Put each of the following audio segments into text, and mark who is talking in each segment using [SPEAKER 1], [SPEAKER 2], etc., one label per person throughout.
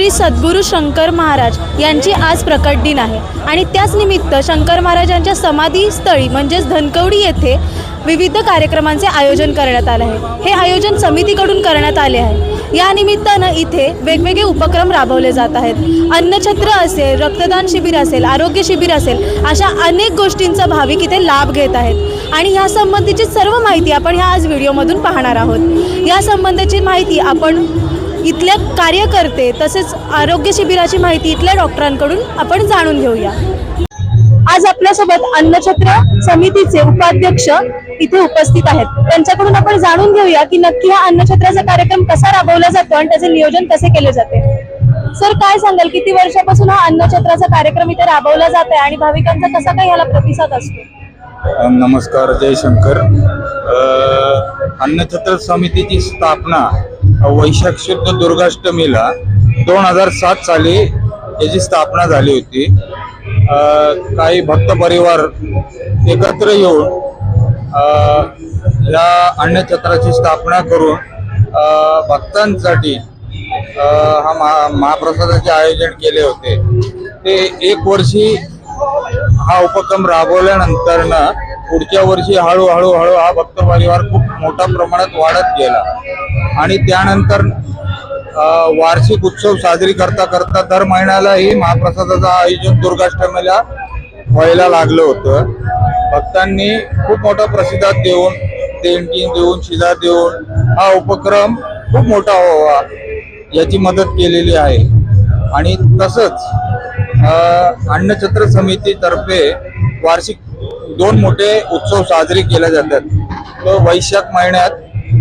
[SPEAKER 1] श्री सद्गुरू शंकर महाराज यांची आज प्रकट दिन आहे. आणि त्याच निमित्त शंकर महाराजांच्या समाधीस्थळी म्हणजेच धनकवडी येथे विविध कार्यक्रमांचे आयोजन करण्यात आले आहे. हे आयोजन समितीकडून करण्यात आले आहे. या निमित्तानं इथे वेगवेगळे उपक्रम राबवले जात आहेत. अन्नछत्र असेल रक्तदान शिबिर असेल आरोग्य शिबिर असेल अशा अनेक गोष्टींचा भाविक इथे लाभ घेत आहेत. आणि ह्या संबंधीची सर्व माहिती आपण ह्या आज व्हिडिओमधून पाहणार आहोत. या संबंधाची माहिती आपण इथल्या कार्यकर्ते तसेच आरोग्य शिबिराची माहिती इथल्या डॉक्टरांकडून आपण जाणून घेऊया. आज आपल्यासोबत अन्नछत्र समितीचे उपाध्यक्ष इथे उपस्थित आहेत. त्यांच्याकडून आपण जाणून घेऊया की नक्की हा अन्नछत्राचा कार्यक्रम कसा राबवला जातो आणि त्याचे नियोजन कसे केले जाते. सर काय सांगाल? किती वर्षापासून हा अन्नछत्राचा कार्यक्रम इथे राबवला जात आहे आणि भाविकांचा कसा काय ह्याला प्रतिसाद असतो?
[SPEAKER 2] नमस्कार जयशंकर. अन्नछत्र समितीची स्थापना वैशाख शुद्ध दुर्गाष्टमीला दोन हजार सात साली याची स्थापना झाली होती. काही भक्त परिवार एकत्र येऊन या अन्नछत्राची स्थापना करून भक्तांसाठी हा महा महाप्रसादाचे आयोजन केले होते. ते एक वर्षी हा उपक्रम राबवल्यानंतर ना पुढच्या वर्षी हळूहळू हळू हा भक्त परिवार खूप मोठ्या प्रमाणात वाढत गेला. आणि त्यानंतर वार्षिक उत्सव साजरी करता करता दर महिन्यालाही महाप्रसादाचं आयोजन दुर्गाष्टमीला व्हायला लागलं होतं. भक्तांनी खूप मोठा प्रसिद्धात देऊन देणगी देऊन शिधा देऊन हा उपक्रम खूप मोठा व्हावा याची मदत केलेली आहे. आणि तसंच अन्नछत्र समितीतर्फे वार्षिक दोन मोठे उत्सव साजरे केले जातात. तो वैशाख महिन्यात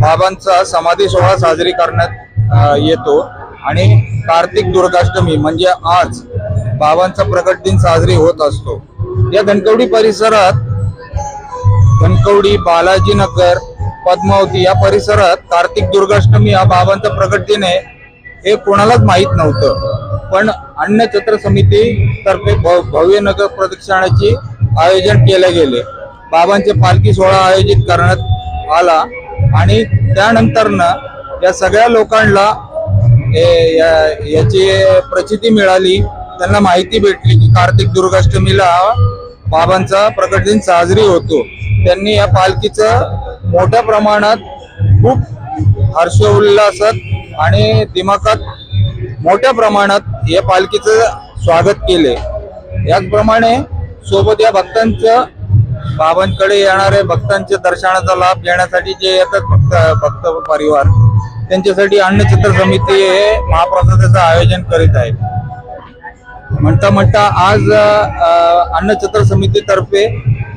[SPEAKER 2] बाबांचा समाधी सोहळा साजरी करण्यात येतो. आणि कार्तिक दुर्गाष्टमी म्हणजे आज बाबांचा प्रकट दिन साजरी होत असतो. या धनकवडी परिसरात धनकवडी बालाजीनगर पद्मावती या परिसरात कार्तिक दुर्गाष्टमी हा बाबांचा प्रकट दिन आहे हे कोणालाच माहीत नव्हतं. पण अन्नछत्र समिती तर्फे भव्य नगर प्रदक्षिणाची आयोजन केले गेले. बाबांचे पालखी सोहळा आयोजित करण्यात आला आणि त्यानंतरनं या सगळ्या लोकांना या- याची प्रचिती मिळाली. त्यांना माहिती भेटली की कार्तिक दुर्गाष्टमीला बाबांचा प्रकट दिन साजरी होतो. त्यांनी या पालखीचं मोठ्या प्रमाणात खूप हर्षोल्लासात आणि दिमाखात मोठ्या प्रमाणात या पालखीचं स्वागत केले. याचप्रमाणे सोबत या भक्तांचं बाबांकडे येणाऱ्या भक्तांच्या दर्शनाचा लाभ घेण्यासाठी जे येतात भक्त भक्त परिवार त्यांच्यासाठी अन्नछत्र समिती हे महाप्रसादाचं आयोजन करीत आहे. म्हणता म्हणता आज अ, अन्नछत्र समितीतर्फे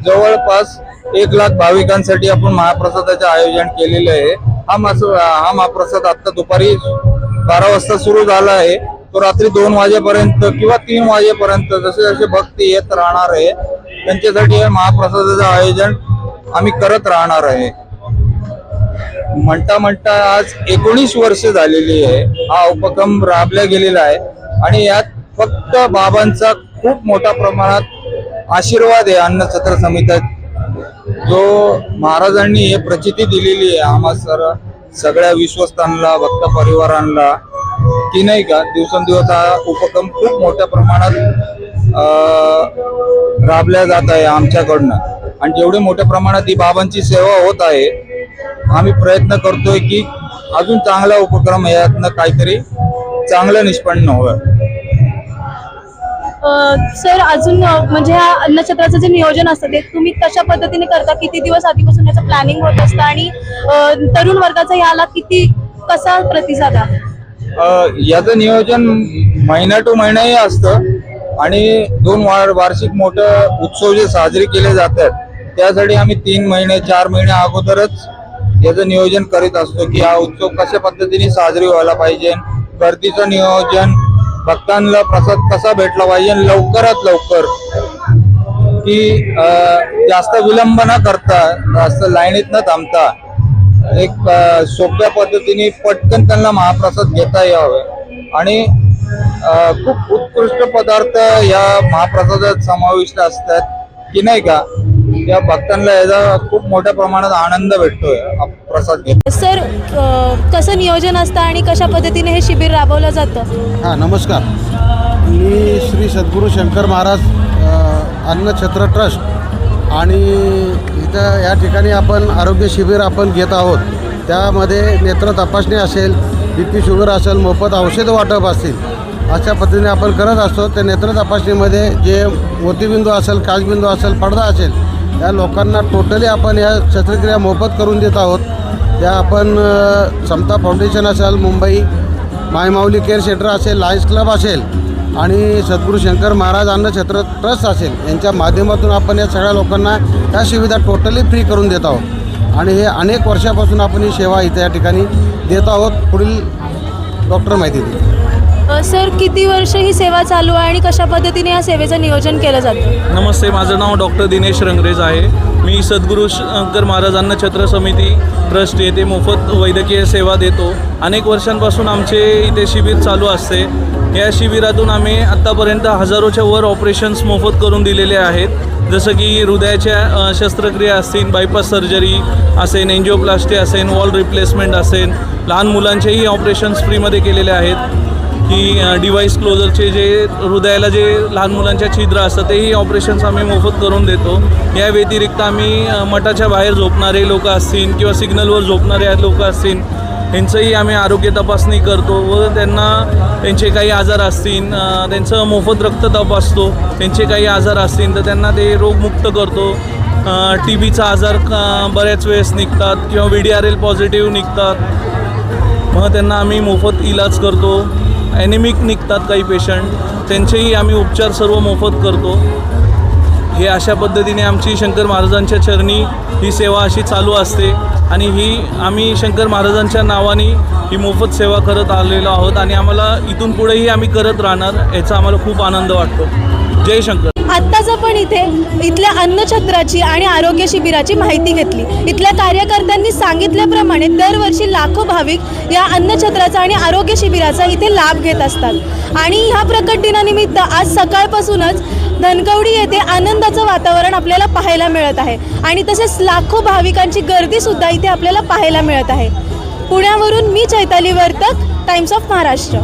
[SPEAKER 2] जवळपास एक लाख भाविकांसाठी आपण महाप्रसादाचे आयोजन केलेलं आहे. हा मास हा महाप्रसाद आता दुपारी बारा वाजता सुरू झाला आहे. तो रात्री दोन वाजेपर्यंत किंवा तीन वाजेपर्यंत जसे जसे भक्त येत राहणार आहे त्यांच्यासाठी हे महाप्रसादाचं आयोजन आम्ही करत राहणार आहे. म्हणता म्हणता आज एकोणीस वर्ष झालेली आहे. हा उपक्रम राबला गेलेला आहे. आणि यात फक्त बाबांचा खूप मोठ्या प्रमाणात आशीर्वाद आहे अन्न छत्र समितीत. जो महाराजांनी हे प्रचिती दिलेली आहे आम्हा सर सगळ्या विश्वस्तांना भक्त परिवारांना की नाही का दिवसेंदिवस हा उपक्रम खूप मोठ्या प्रमाणात राबल्या जात आहे आमच्याकडनं. आणि जेवढे मोठ्या प्रमाणात ही बाबांची सेवा होत आहे आम्ही प्रयत्न करतोय की अजून चांगला उपक्रम यातनं काहीतरी चांगलं निष्पन्न
[SPEAKER 1] हवं. सर अजून म्हणजे ह्या अन्नछत्राचं जे नियोजन असतं ते तुम्ही कशा पद्धतीने करता? किती दिवस आधीपासून याचं प्लॅनिंग होत असतं? आणि तरुण वर्गाचा याला किती कसा प्रतिसाद आहे?
[SPEAKER 2] याचं नियोजन महिना टू महिनाही असतं आणि दोन वार्षिक मोठं उत्सव जे साजरे केले जातात त्यासाठी आम्ही तीन महिने चार महिने अगोदरच याचं नियोजन करीत असतो की हा उत्सव कशा पद्धतीने साजरी व्हायला पाहिजे गर्दीचं नियोजन भक्तांना प्रसाद कसा भेटला पाहिजे लवकरात लवकर की जास्त विलंब न करता जास्त लाईनीत न थांबता एक सोप्या पद्धतीने पटकन त्यांना महाप्रसाद घेता यावे. आणि खूप उत्कृष्ट पदार्थ या महाप्रसादात समाविष्ट असतात. की नाही का? त्या भक्तांना याचा खूप मोठ्या प्रमाणात आनंद भेटतोय हा प्रसाद घेत
[SPEAKER 1] सर कसं नियोजन असतं आणि कशा पद्धतीने हे शिबिर राबवलं जातं?
[SPEAKER 3] हां नमस्कार. मी श्री सद्गुरू शंकर महाराज अ, अन्नछत्र ट्रस्ट आणि इथं या ठिकाणी आपण आरोग्य शिबिर आपण घेत आहोत. त्यामध्ये नेत्र तपासणी असेल बी पी शुगर असेल मोफत औषध वाटप असतील अशा पद्धतीने आपण करत असतो. त्या नेत्र तपासणीमध्ये जे मोतीबिंदू असेल काचबिंदू असेल पडदा असेल त्या लोकांना टोटली आपण या शस्त्रक्रिया मोफत करून देत आहोत. त्या आपण समता फाउंडेशन असेल मुंबई मायमाऊली केअर सेंटर असेल लायन्स क्लब असेल आणि सद्गुरू शंकर महाराज क्षेत्र ट्रस्ट असेल यांच्या माध्यमातून आपण या सगळ्या लोकांना ह्या सुविधा टोटली फ्री करून देत आहोत. आणि हे अनेक वर्षापासून आपण ही सेवा इथे या ठिकाणी देत आहोत. पुढील डॉक्टर माहिती देतील.
[SPEAKER 1] सर किती वर्ष ही सेवा चालू आहे आणि कशा पद्धतीने या सेवेचं नियोजन केलं जातं?
[SPEAKER 4] नमस्ते माझं नाव डॉक्टर दिनेश रंगरेज आहे. मी सद्गुरू शंकर महाराजांना छत्र समिती ट्रस्ट येथे मोफत वैद्यकीय सेवा देतो. अनेक वर्षांपासून आमचे इथे शिबिर चालू असते. या शिबिरातून आम्ही आत्तापर्यंत हजारोच्या वर ऑपरेशन्स मोफत करून दिलेले आहेत. जसं की हृदयाच्या शस्त्रक्रिया असतील बायपास सर्जरी असेल एन्जिओप्लास्टी असेल वॉल रिप्लेसमेंट असेल लहान मुलांचेही ऑपरेशन्स फ्रीमध्ये केलेले आहेत. की डिवाईस क्लोजरचे जे हृदयाला जे लहान मुलांच्या छिद्र असतात तेही ऑपरेशन्स आम्ही मोफत करून देतो. या व्यतिरिक्त आम्ही मठाच्या बाहेर झोपणारे लोक असतील किंवा सिग्नलवर झोपणारे लोक असतील यांचंही आम्ही आरोग्य तपासणी करतो व त्यांना त्यांचे काही आजार असतील त्यांचं मोफत रक्त तपासतो त्यांचे काही आजार असतील तर त्यांना ते रोगमुक्त करतो. टी बीचा आजार बऱ्याच वेळेस निघतात किंवा V D R L positive निघतात. मग त्यांना आम्ही मोफत इलाज करतो. ॲनिमिक निघतात काही पेशंट त्यांचेही आम्ही उपचार सर्व मोफत करतो. हे अशा पद्धतीने आमची शंकर महाराजांच्या चरणी ही सेवा अशी चालू असते आणि ही आम्ही शंकर महाराजांच्या नावाने ही मोफत सेवा करत आलेलो आहोत आणि आम्हाला इथून पुढेही आम्ही करत राहणार याचा आम्हाला खूप आनंद वाटतो. जय शंकर.
[SPEAKER 1] आत्ताचं पण इथे इथल्या अन्नछत्राची आणि आरोग्य शिबिराची माहिती घेतली. इथल्या कार्यकर्त्यांनी सांगितल्याप्रमाणे दरवर्षी लाखो भाविक या अन्नछत्राचा आणि आरोग्य शिबिराचा इथे लाभ घेत असतात. आणि ह्या प्रकट दिनानिमित्त आज सकाळपासूनच धनकवडी येथे आनंदाचं वातावरण आपल्याला पाहायला मिळत आहे. आणि तसेच लाखो भाविकांची गर्दी सुद्धा इथे आपल्याला पाहायला मिळत आहे. पुण्यावरून मी चैताली वर्तक टाइम्स ऑफ महाराष्ट्र